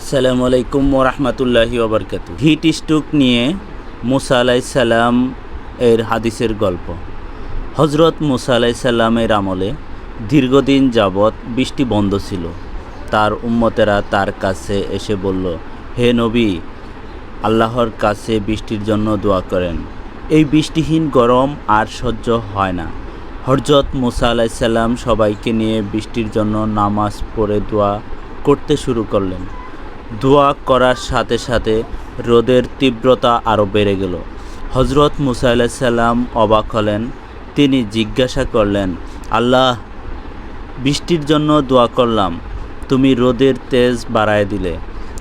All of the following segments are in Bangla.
আসসালামু আলাইকুম ওরহমতুল্লাহি ওবরকাত হিট স্ট্রোক নিয়ে মুসা আলাইসাল্লাম এর হাদিসের গল্প। হজরত মুসা আলাইসাল্লামের আমলে দীর্ঘদিন যাবৎ বৃষ্টি বন্ধ ছিল। তার উম্মতেরা তার কাছে এসে বলল, হে নবী, আল্লাহর কাছে বৃষ্টির জন্য দোয়া করেন। এই বৃষ্টিহীন গরম আর সহ্য হয় না। হরজত মুসা আলাইসাল্লাম সবাইকে নিয়ে বৃষ্টির জন্য নামাজ পড়ে দোয়া করতে শুরু করলেন। দোয়া করার সাথে সাথে রোদের তীব্রতা আরও বেড়ে গেল। হজরত মুসা আলাইসাল্লাম অবাক হলেন। তিনি জিজ্ঞাসা করলেন, আল্লাহ, বৃষ্টির জন্য দোয়া করলাম। তুমি রোদের তেজ বাড়ায় দিলে।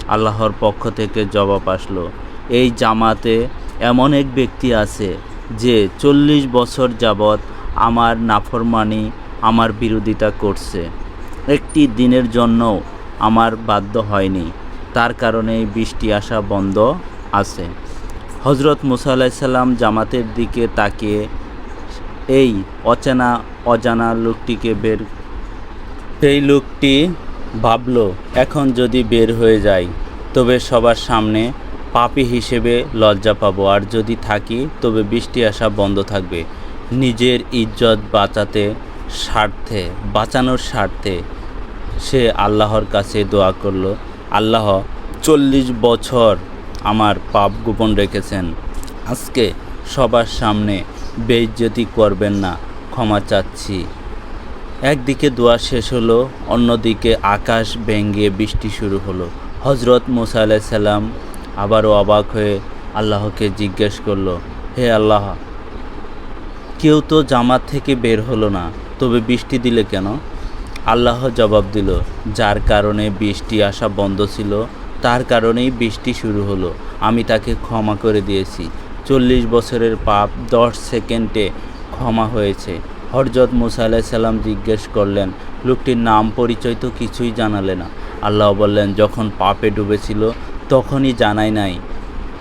আল্লাহর পক্ষ থেকে জবাব আসলো, এই জামাতে এমন এক ব্যক্তি আছে যে চল্লিশ বছর যাবৎ আমার নাফরমানি আমার বিরোধিতা করছে। একটি দিনের জন্য আমার বাধ্য হয়নি। তার কারণে বৃষ্টি আসা বন্ধ আছে। হজরত মুসা আলাইসাল্লাম জামাতের দিকে তাকিয়ে এই অচেনা, অজানা লোকটিকে বের, সেই লোকটি ভাবল, এখন যদি বের হয়ে যাই, তবে সবার সামনে পাপি হিসেবে লজ্জা পাবো। আর যদি থাকি, তবে বৃষ্টি আসা বন্ধ থাকবে। নিজের ইজ্জত বাঁচাতে স্বার্থে, বাঁচানোর স্বার্থে সে আল্লাহর কাছে দোয়া করল। আল্লাহ চল্লিশ বছর আমার পাপ গোপন রেখেছেন। আজকে সবার সামনে বেইজ্জতি করবেন না, ক্ষমা চাচ্ছি। একদিকে দোয়া শেষ হলো, অন্যদিকে আকাশ ভেঙ্গে বৃষ্টি শুরু হলো। হজরত মুসা আলাইসাল্লাম আবারও অবাক হয়ে আল্লাহকে জিজ্ঞেস করল, হে আল্লাহ, কেউ তো জামাত থেকে বের হলো না, তবে বৃষ্টি দিলে কেন? আল্লাহ জবাব দিল, যার কারণে বৃষ্টি আসা বন্ধ ছিল, তার কারণেই বৃষ্টি শুরু হলো। আমি তাকে ক্ষমা করে দিয়েছি। চল্লিশ বছরের পাপ দশ সেকেন্ডে ক্ষমা হয়েছে। হরজত মুসা আলাইসাল্লাম জিজ্ঞেস করলেন, লোকটির নাম পরিচয় তো কিছুই জানালে না। আল্লাহ বললেন, যখন পাপে ডুবেছিল, তখনই জানাই নাই।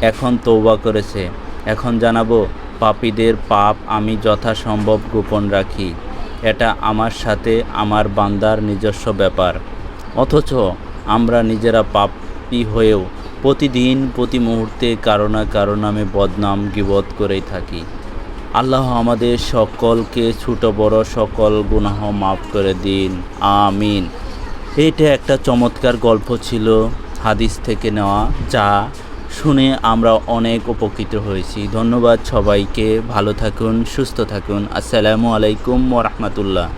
এখন তৌবা করেছে। এখন জানাব, পাপীদের পাপ আমি যথাসম্ভব গোপন রাখি। এটা আমার সাথে আমার বান্দার নিজস্ব ব্যাপার। অথচ আমরা নিজেরা পাপি হয়েও প্রতিদিন, প্রতি মুহূর্তে কারও না কারও নামে বদনাম গিবত করেই থাকি। আল্লাহ আমাদের সকলকে ছোট, বড় সকল গুনাহ মাফ করে দিন। আমিন। এইটা একটা চমৎকার গল্প ছিল, হাদিস থেকে নেওয়া, যা শুনে আমরা অনেক উপকৃত হয়েছি। ধন্যবাদ সবাইকে। ভালো থাকুন সুস্থ থাকুন। আসসালামু আলাইকুম ওরহমতুল্লাহ